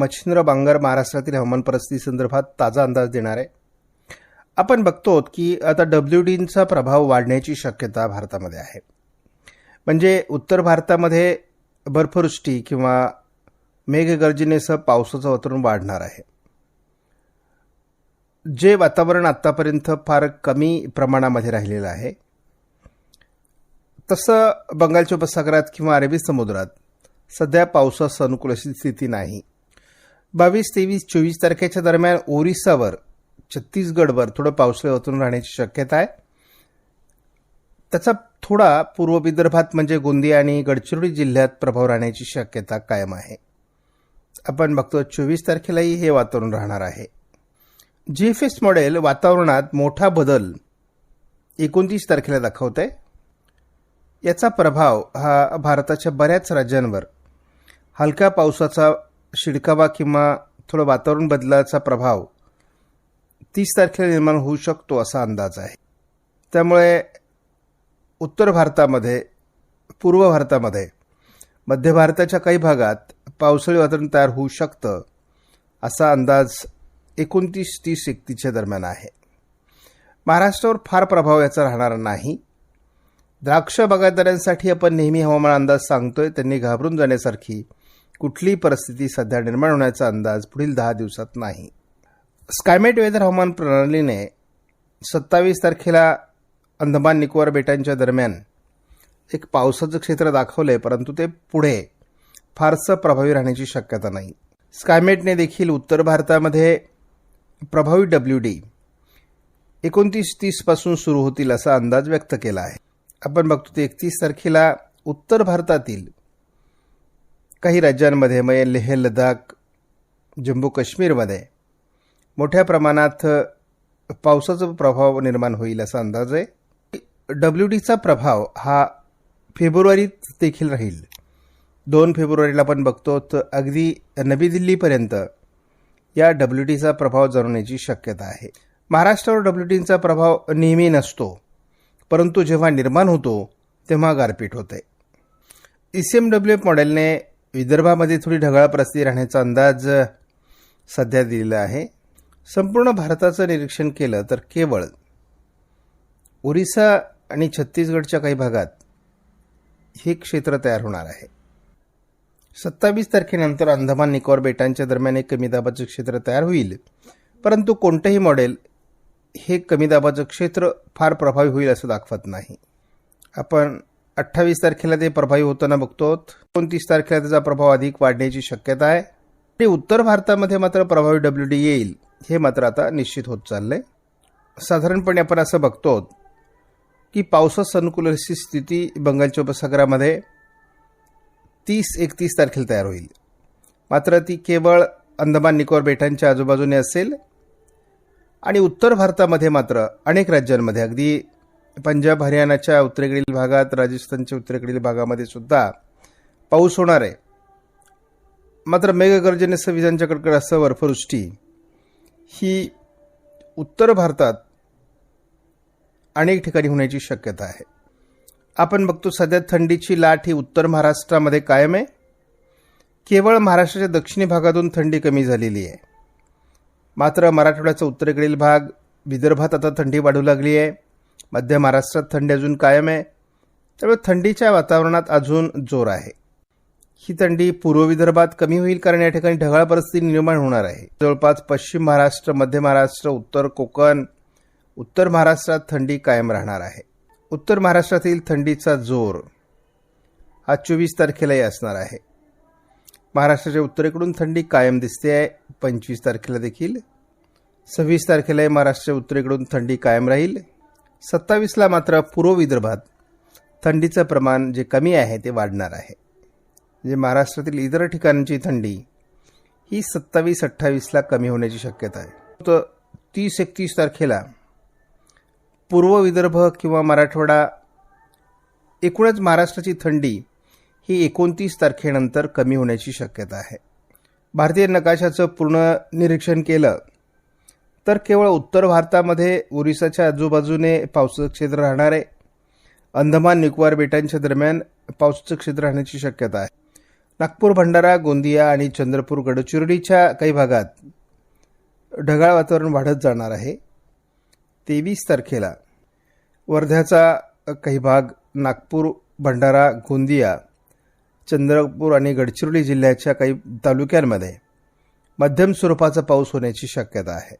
मच्छिंद्र बांगर महाराष्ट्रातील हवामान परिस्थिती संदर्भात ताजा अंदाज देणार. आहे आपण बघतो की आता डब्ल्यू डीचा प्रभाव वाढण्याची शक्यता भारतामध्ये आहे. म्हणजे उत्तर भारतामध्ये बर्फवृष्टी किंवा मेघगर्जनेसह पावसाचं वातावरण वाढणार आहे. जे वातावरण आत्तापर्यंत फार कमी प्रमाणामध्ये राहिलेलं आहे तसं बंगालच्या उपसागरात किंवा अरबी समुद्रात सध्या पावसास अनुकूल अशी स्थिती नाही. बावीस तेवीस चोवीस तारखेच्या दरम्यान ओरिसावर छत्तीसगडवर थोडं पावसाळी ओतून राहण्याची शक्यता आहे. त्याचा थोडा पूर्व विदर्भात म्हणजे गोंदिया आणि गडचिरोली जिल्ह्यात प्रभाव राहण्याची शक्यता कायम आहे. आपण बघतो चोवीस तारखेलाही हे वातावरण राहणार आहे. जी एफ एस मॉडेल वातावरणात मोठा बदल एकोणतीस तारखेला दाखवत आहे. याचा प्रभाव हा भारताच्या बऱ्याच राज्यांवर. हलक्या पावसाचा शिडकावा किंवा थोडं वातावरण बदलाचा प्रभाव तीस तारखेला निर्माण होऊ शकतो असा अंदाज आहे. त्यामुळे उत्तर भारतामध्ये पूर्व भारतामध्ये मध्य भारताच्या काही भागात पावसाळी वातावरण तयार होऊ शकतं असा अंदाज एकोणतीस तीस एकतीसच्या दरम्यान आहे. महाराष्ट्रावर फार प्रभाव याचा राहणार नाही. द्राक्ष बागायतदारांसाठी आपण नेहमी हवामान अंदाज सांगतोय त्यांनी घाबरून जाण्यासारखी कुठलीही परिस्थिती सध्या निर्माण होण्याचा अंदाज पुढील दहा दिवसात नाही. स्कायमेट वेदर हवामान प्रणालीने सत्तावीस तारखेला अंदमान निकोबार बेटांच्या दरम्यान एक पावसाचं क्षेत्र दाखवलं आहे परंतु ते पुढे फारसं प्रभावी राहण्याची शक्यता नाही. स्कायमेटने देखील उत्तर भारतामध्ये प्रभावी डब्ल्यू डी एकोणतीस तीसपासून सुरू होतील असा अंदाज व्यक्त केला आहे. आपण बघतो ते एकतीस तारखेला उत्तर भारतातील काही राज्यांमध्ये म्हणजे लेह लडाख जम्मू काश्मीरमध्ये मोठ्या प्रमाणात पावसाचा प्रभाव निर्माण होईल असा अंदाज आहे. डब्ल्यू डीचा प्रभाव हा फेब्रुवारीत देखील राहील. दोन फेब्रुवारीला आपण बघतो तर अगदी नवी दिल्लीपर्यंत या डब्ल्यू डीचा प्रभाव जाणवण्याची शक्यता आहे. महाराष्ट्रावर डब्ल्यू डीचा प्रभाव नेहमी नसतो परंतु जेव्हा निर्माण होतो तेव्हा गारपीट होते. E C M W F मॉडेलने विदर्भामध्ये थोडी ढगाळ परिस्थिती राहण्याचा अंदाज सध्या दिलेला आहे. संपूर्ण भारताचं निरीक्षण केलं तर केवळ ओरिसा आणि छत्तीसगडच्या काही भागात हे क्षेत्र तयार होणार आहे. सत्तावीस तारखेनंतर अंदमान निकोबार बेटांच्या दरम्यान एक कमी दाबाचं क्षेत्र तयार होईल. परंतु कोणतंही मॉडेल हे कमी दाबाचं क्षेत्र फार प्रभावी होईल असं दाखवत नाही. आपण अठ्ठावीस तारखेला ते प्रभावी होताना बघतो एकोणतीस तारखेला त्याचा प्रभाव अधिक वाढण्याची शक्यता आहे. आणि उत्तर भारतामध्ये मात्र प्रभावी डब्ल्यू डी येईल हे मात्र आता निश्चित होत चाललंय. साधारणपणे आपण असं बघतो की पावसास अनुकूल अशी स्थिती बंगालच्या उपसागरामध्ये तीस एकतीस तारखेला तयार होईल. मात्र ती केवळ अंदमान निकोबार बेटांच्या आजूबाजूने असेल. आणि उत्तर भारतामध्ये मात्र अनेक राज्यांमध्ये अगदी पंजाब हरियाणाच्या उत्तरेकडील भागात राजस्थानच्या उत्तरेकडील भागामध्ये सुद्धा पाऊस होणार आहे. मात्र मेघगर्जनेसह विजांच्या कडकडासह बर्फवृष्टी ही उत्तर भारतात अनेक ठिकाणी होण्याची शक्यता आहे. आपण बघतो सध्या थंडीची लाट ही उत्तर महाराष्ट्रामध्ये कायम आहे. केवळ महाराष्ट्राच्या दक्षिणी भागातून थंडी कमी झालेली आहे. मात्र मराठवाड्याचा उत्तरेकडील भाग विदर्भात आता थंडी वाढू लागली आहे. मध्य महाराष्ट्रात थंडी अजून कायम आहे. त्यामुळे थंडीच्या वातावरणात अजून जोर आहे. ही थंडी पूर्व विदर्भात कमी होईल कारण या ठिकाणी ढगाळ परिस्थिती निर्माण होणार आहे. जवळपास पश्चिम महाराष्ट्र मध्य महाराष्ट्र उत्तर कोकण उत्तर महाराष्ट्रात थंडी कायम राहणार आहे. उत्तर महाराष्ट्रातील थंडीचा जोर हा चोवीस तारखेलाही असणार आहे. महाराष्ट्राच्या उत्तरेकडून थंडी कायम दिसते आहे. पंचवीस तारखेला देखील. सव्वीस तारखेलाही महाराष्ट्राच्या उत्तरेकडून थंडी कायम राहील. सत्तावीसला मात्र पूर्व विदर्भात थंडीचं प्रमाण जे कमी आहे ते वाढणार आहे. म्हणजे महाराष्ट्रातील इतर ठिकाणची थंडी ही सत्तावीस अठ्ठावीसला कमी होण्याची शक्यता आहे. तर तीस एकतीस तारखेला पूर्व विदर्भ किंवा मराठवाडा एकूणच महाराष्ट्राची थंडी ही एकोणतीस तारखेनंतर कमी होण्याची शक्यता आहे. भारतीय नकाशाचं पूर्ण निरीक्षण केलं तर केवळ उत्तर भारतामध्ये ओरिसाच्या आजूबाजूने पावसाचं क्षेत्र राहणार आहे. अंदमान निकोबार बेटांच्या दरम्यान पावसाचं क्षेत्र राहण्याची शक्यता आहे. नागपूर भंडारा गोंदिया आणि चंद्रपूर गडचिरोलीच्या काही भागात ढगाळ वातावरण वाढत जाणार आहे. तेवीस तारखेला वर्ध्याचा काही भाग नागपूर भंडारा गोंदिया चंद्रपूर आणि गडचिरोली जिल्ह्याच्या काही तालुक्यांमध्ये मध्यम स्वरूपाचा पाऊस होण्याची शक्यता आहे.